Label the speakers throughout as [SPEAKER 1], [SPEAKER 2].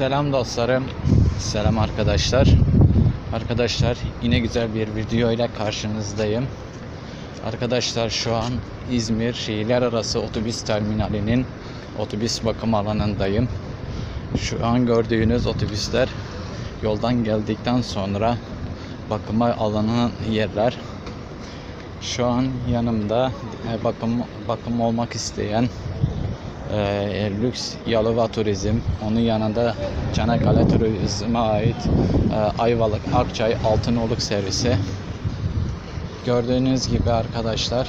[SPEAKER 1] Selam dostlarım. Selam arkadaşlar. Arkadaşlar yine güzel bir video ile karşınızdayım. Arkadaşlar şu an İzmir şehirler arası otobüs terminalinin otobüs bakım alanındayım. Şu an gördüğünüz otobüsler yoldan geldikten sonra bakıma alanı yerler. Şu an yanımda e, bakım bakım olmak isteyen e, lüks Yalova Turizm, onun yanında Çanakkale Turizm'e ait e, Ayvalık, Akçay, Altınoluk servisi. Gördüğünüz gibi arkadaşlar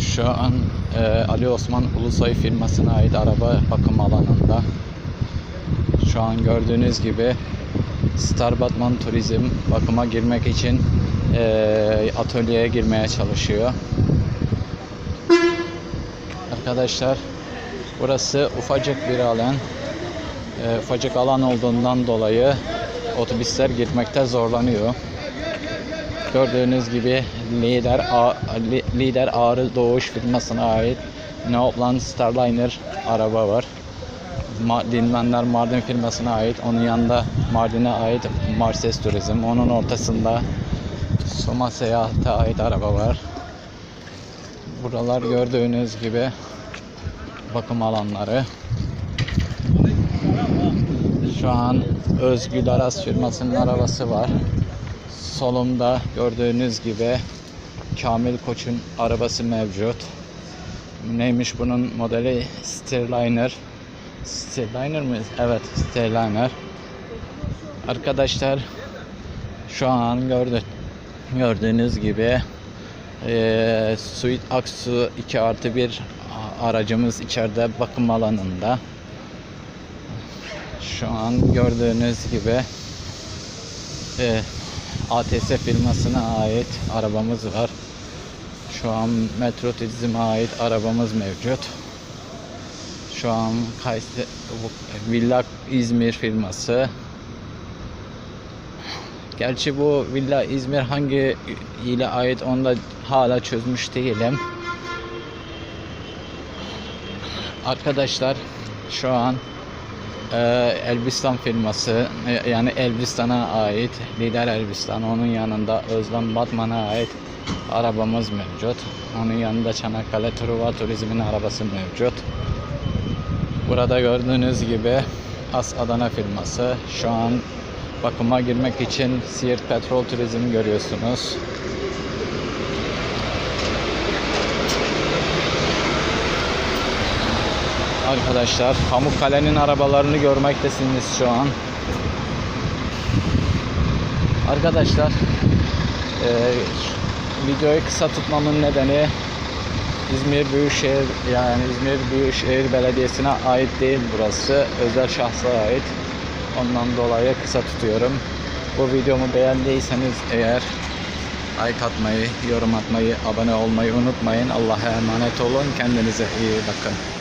[SPEAKER 1] şu an e, Ali Osman Ulusoy firmasına ait araba bakım alanında. Şu an gördüğünüz gibi Star Batman Turizm bakıma girmek için e, atölyeye girmeye çalışıyor. Arkadaşlar burası ufacık bir alan. E, ufacık alan olduğundan dolayı otobüsler gitmekte zorlanıyor. Gördüğünüz gibi lider lider Ağrı Doğuş firmasına ait Neoplan Starliner araba var. Dinmenler Mardin firmasına ait. Onun yanında Mardin'e ait Marses Turizm. Onun ortasında Soma Seyahat'e ait araba var. Buralar gördüğünüz gibi bakım alanları. Şu an Özgül Aras firmasının arabası var. Solumda gördüğünüz gibi Kamil Koç'un arabası mevcut. Neymiş bunun modeli? Sterliner. Sterliner mi? Evet, Sterliner. Arkadaşlar şu an gördü, gördüğünüz gibi eee Suite Aksu 2 artı 1 aracımız içeride bakım alanında. Şu an gördüğünüz gibi eee ATS firmasına ait arabamız var. Şu an Metro Turizm'e ait arabamız mevcut. Şu an Kayseri Villa İzmir firması. Gerçi bu Villa İzmir hangi ile ait onu da hala çözmüş değilim. Arkadaşlar şu an e, Elbistan firması e, yani Elbistan'a ait Lider Elbistan onun yanında Özlem Batman'a ait arabamız mevcut. Onun yanında Çanakkale Truva Turizm'in arabası mevcut. Burada gördüğünüz gibi As Adana firması şu an bakıma girmek için Siirt Petrol Turizm görüyorsunuz. Arkadaşlar Pamukkale'nin arabalarını görmektesiniz şu an. Arkadaşlar eee, videoyu kısa tutmamın nedeni İzmir Büyükşehir yani İzmir Büyükşehir Belediyesi'ne ait değil burası. Özel şahsa ait. Ondan dolayı kısa tutuyorum. Bu videomu beğendiyseniz eğer like atmayı, yorum atmayı, abone olmayı unutmayın. Allah'a emanet olun. Kendinize iyi bakın.